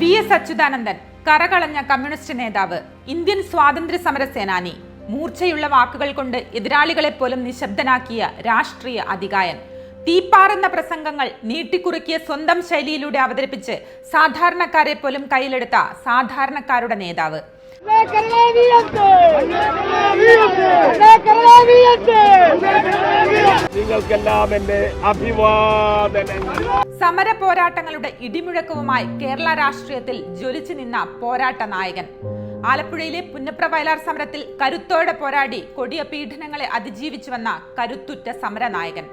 V S Achuthanandan കറകളഞ്ഞ communist നേതാവ് Indian സ്വാതന്ത്ര്യ സമര സേനാനി മൂർച്ചയുള്ള വാക്കുകൾ കൊണ്ട് എതിരാളികളെ പോലും നിശബ്ദനാക്കിയ രാഷ്ട്രീയ അധികായൻ തീപ്പാറുന്ന പ്രസംഗങ്ങൾ നീട്ടിക്കുറുക്കിയ സ്വന്തം ശൈലിയിലൂടെ അവതരിപ്പിച്ച് സാധാരണക്കാരെ പോലും കയ്യിലെടുത്ത സാധാരണക്കാരുടെ നേതാവ്. നിങ്ങൾക്കെല്ലാം എന്റെ അഭിവാദനങ്ങൾ. സമര പോരാട്ടങ്ങളുടെ ഇടിമുഴക്കവുമായി കേരള രാഷ്ട്രീയത്തിൽ ജ്വലിച്ചു നിന്ന പോരാട്ട നായകൻ. ആലപ്പുഴയിലെ പുന്നപ്ര വയലാർ സമരത്തിൽ കരുത്തോടെ പോരാടി കൊടിയ പീഡനങ്ങളെ അതിജീവിച്ചു വന്ന കരുത്തുറ്റ സമരനായകൻ.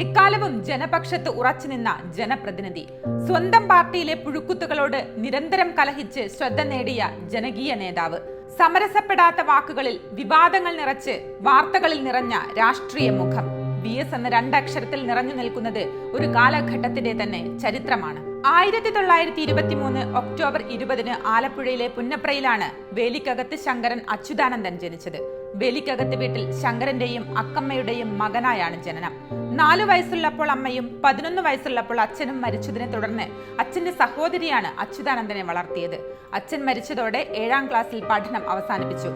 എക്കാലവും ജനപക്ഷത്ത് ഉറച്ചു നിന്ന ജനപ്രതിനിധി. സ്വന്തം പാർട്ടിയിലെ പുഴുക്കുത്തുകളോട് നിരന്തരം കലഹിച്ച് ശ്രദ്ധ നേടിയ ജനകീയ നേതാവ്. സമരസപ്പെടാത്ത വാക്കുകളിൽ വിവാദങ്ങൾ നിറച്ച് വാർത്തകളിൽ നിറഞ്ഞ രാഷ്ട്രീയ മുഖം. വി എസ് എന്ന രണ്ടക്ഷരത്തിൽ നിറഞ്ഞു നിൽക്കുന്നത് ഒരു കാലഘട്ടത്തിന്റെ തന്നെ ചരിത്രമാണ്. ആയിരത്തി തൊള്ളായിരത്തി ഇരുപത്തി മൂന്ന് ഒക്ടോബർ ഇരുപതിന് ആലപ്പുഴയിലെ പുന്നപ്രയിലാണ് വേലിക്കകത്ത് ശങ്കരൻ അച്യുതാനന്ദൻ ജനിച്ചത്. വേലിക്കകത്ത് വീട്ടിൽ ശങ്കരന്റെയും അക്കമ്മയുടെയും മകനായാണ് ജനനം. നാലു വയസ്സുള്ളപ്പോൾ അമ്മയും പതിനൊന്ന് വയസ്സുള്ളപ്പോൾ അച്ഛനും മരിച്ചതിനെ തുടർന്ന് അച്ഛന്റെ സഹോദരിയാണ് അച്യുതാനന്ദനെ വളർത്തിയത്. അച്ഛൻ മരിച്ചതോടെ ഏഴാം ക്ലാസ്സിൽ പഠനം അവസാനിപ്പിച്ചു.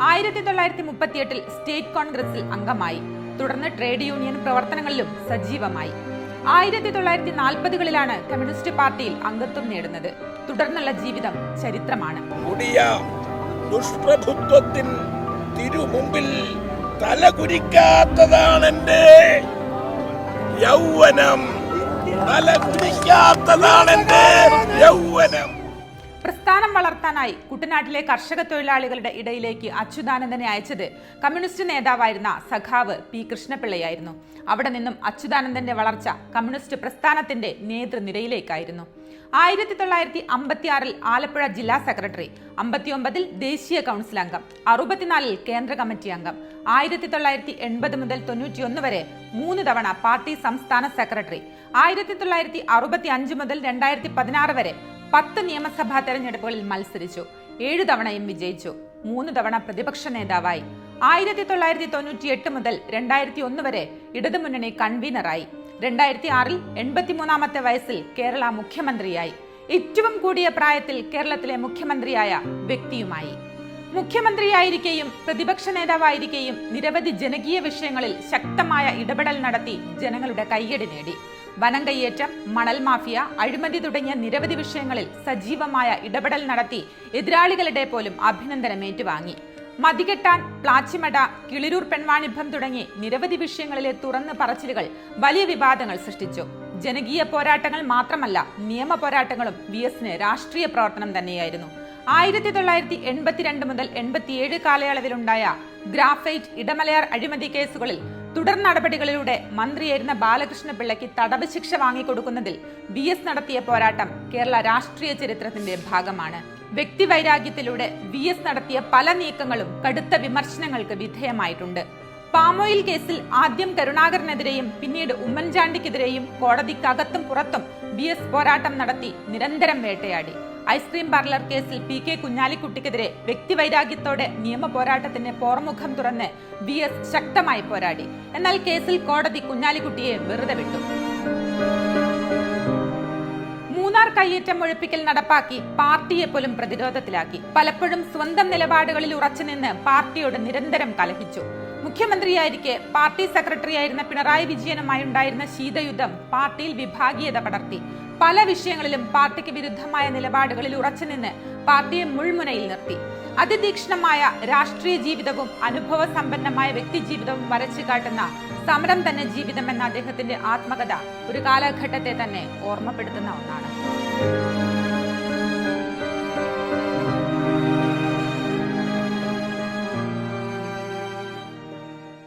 ആയിരത്തി തൊള്ളായിരത്തി മുപ്പത്തിയെട്ടിൽ സ്റ്റേറ്റ് കോൺഗ്രസിൽ അംഗമായി. തുടർന്ന് ട്രേഡ് യൂണിയൻ പ്രവർത്തനങ്ങളിലും സജീവമായി. ആയിരത്തി തൊള്ളായിരത്തി നാൽപ്പതുകളിലാണ് കമ്മ്യൂണിസ്റ്റ് പാർട്ടിയിൽ അംഗത്വം നേടുന്നത്. തുടർന്നുള്ള ജീവിതം ചരിത്രമാണ്. ദുഷ്പ്രഭുത്വത്തിൻ തിരുമുമ്പിൽ തലകുനിക്കാത്തതാണ് എന്റെ യൗവനം. തലകുനിക്കാത്തതാണ് എന്റെ യൗവനം. പ്രസ്ഥാനം വളർത്താനായി കുട്ടനാട്ടിലെ കർഷക തൊഴിലാളികളുടെ ഇടയിലേക്ക് അച്യുതാനന്ദനെ അയച്ചത് കമ്മ്യൂണിസ്റ്റ് നേതാവായിരുന്ന സഖാവ് പി കൃഷ്ണപിള്ളയായിരുന്നു. അവിടെ നിന്നും അച്യുതാനന്ദന്റെ വളർച്ച കമ്മ്യൂണിസ്റ്റ് പ്രസ്ഥാനത്തിന്റെ നേതൃനിരയിലേക്കായിരുന്നു. ആയിരത്തി തൊള്ളായിരത്തി അമ്പത്തിയാറിൽ ആലപ്പുഴ ജില്ലാ സെക്രട്ടറി അമ്പത്തിയൊമ്പതിൽ ദേശീയ കൗൺസിൽ അംഗം അറുപത്തിനാലിൽ കേന്ദ്ര കമ്മിറ്റി അംഗം ആയിരത്തി തൊള്ളായിരത്തി എൺപത് മുതൽ തൊണ്ണൂറ്റിയൊന്ന് വരെ മൂന്ന് തവണ പാർട്ടി സംസ്ഥാന സെക്രട്ടറി ആയിരത്തി തൊള്ളായിരത്തി അറുപത്തി അഞ്ച് മുതൽ രണ്ടായിരത്തി പതിനാറ് വരെ പത്ത് നിയമസഭാ തെരഞ്ഞെടുപ്പുകളിൽ മത്സരിച്ചു. ഏഴു തവണയും വിജയിച്ചു. മൂന്ന് തവണ പ്രതിപക്ഷ നേതാവായി. ആയിരത്തി തൊള്ളായിരത്തി തൊണ്ണൂറ്റി എട്ട് മുതൽ രണ്ടായിരത്തി ഒന്ന് വരെ ഇടതുമുന്നണി കൺവീനറായി. രണ്ടായിരത്തി ആറിൽ എൺപത്തിമൂന്നാമത്തെ വയസ്സിൽ കേരള മുഖ്യമന്ത്രിയായി. ഏറ്റവും കൂടിയ പ്രായത്തിൽ കേരളത്തിലെ മുഖ്യമന്ത്രിയായ വ്യക്തിയുമായി. മുഖ്യമന്ത്രിയായിരിക്കെയും പ്രതിപക്ഷ നേതാവായിരിക്കെയും നിരവധി ജനകീയ വിഷയങ്ങളിൽ ശക്തമായ ഇടപെടൽ നടത്തി ജനങ്ങളുടെ കയ്യടി നേടി. വനം കയ്യേറ്റം മണൽ മാഫിയ അഴിമതി തുടങ്ങിയ നിരവധി വിഷയങ്ങളിൽ സജീവമായ ഇടപെടൽ നടത്തി എതിരാളികളുടെ പോലും അഭിനന്ദനം ഏറ്റുവാങ്ങി മതികെട്ടാൻ പ്ലാച്ചിമട കിളിരൂർ പെൺവാണിഭം തുടങ്ങി നിരവധി വിഷയങ്ങളിലെ തുറന്നു പറച്ചിലുകൾ വലിയ വിവാദങ്ങൾ സൃഷ്ടിച്ചു. ജനകീയ പോരാട്ടങ്ങൾ മാത്രമല്ല നിയമ പോരാട്ടങ്ങളും വി എസിന് രാഷ്ട്രീയ പ്രവർത്തനം തന്നെയായിരുന്നു. ആയിരത്തി തൊള്ളായിരത്തി എൺപത്തിരണ്ട് മുതൽ എൺപത്തിയേഴ് കാലയളവിലുണ്ടായ ഗ്രാഫൈറ്റ് ഇടമലയാർ അഴിമതി കേസുകളിൽ തുടർ നടപടികളിലൂടെ മന്ത്രിയായിരുന്ന ബാലകൃഷ്ണ പിള്ളയ്ക്ക് തടവ് ശിക്ഷ വാങ്ങിക്കൊടുക്കുന്നതിൽ ബി എസ് നടത്തിയ പോരാട്ടം കേരള രാഷ്ട്രീയ ചരിത്രത്തിന്റെ ഭാഗമാണ്. വ്യക്തിവൈരാഗ്യത്തിലൂടെ വി എസ് നടത്തിയ പല നീക്കങ്ങളും കടുത്ത വിമർശനങ്ങൾക്ക് വിധേയമായിട്ടുണ്ട്. പാമോയിൽ കേസിൽ ആദ്യം കരുണാകരനെതിരെയും പിന്നീട് ഉമ്മൻചാണ്ടിക്കെതിരെയും കോടതിക്കകത്തും പുറത്തും ബി എസ് പോരാട്ടം നടത്തി നിരന്തരം വേട്ടയാടി. ഐസ്ക്രീം പാർലർ കേസിൽ പി കെ കുഞ്ഞാലിക്കുട്ടിക്കെതിരെ വ്യക്തിവൈരാഗ്യത്തോടെ നിയമ പോരാട്ടത്തിന് പോർമുഖം തുറന്ന് വി എസ് ശക്തമായി പോരാടി. എന്നാൽ കേസിൽ കോടതി കുഞ്ഞാലിക്കുട്ടിയെ വെറുതെ വിട്ടു. മൂന്നാർ കയ്യേറ്റം ഒഴിപ്പിക്കൽ നടപ്പാക്കി പാർട്ടിയെ പോലും പ്രതിരോധത്തിലാക്കി. പലപ്പോഴും സ്വന്തം നിലപാടുകളിൽ ഉറച്ചുനിന്ന് പാർട്ടിയോട് നിരന്തരം കലഹിച്ചു. മുഖ്യമന്ത്രിയായിരിക്കെ പാർട്ടി സെക്രട്ടറി ആയിരുന്ന പിണറായി വിജയനുമായി ഉണ്ടായിരുന്ന ശീതയുദ്ധം പാർട്ടിയിൽ വിഭാഗീയത പടർത്തി. പല വിഷയങ്ങളിലും പാർട്ടിക്ക് വിരുദ്ധമായ നിലപാടുകളിൽ ഉറച്ചുനിന്ന് പാർട്ടിയെ മുൾമുനയിൽ നിർത്തി. അതിതീക്ഷണമായ രാഷ്ട്രീയ ജീവിതവും അനുഭവ സമ്പന്നമായ വ്യക്തി ജീവിതവും വരച്ചു കാട്ടുന്ന സമരം തന്നെ ജീവിതം എന്ന അദ്ദേഹത്തിന്റെ ആത്മകഥ ഒരു കാലഘട്ടത്തെ തന്നെ ഓർമ്മപ്പെടുത്തുന്ന ഒന്നാണ്.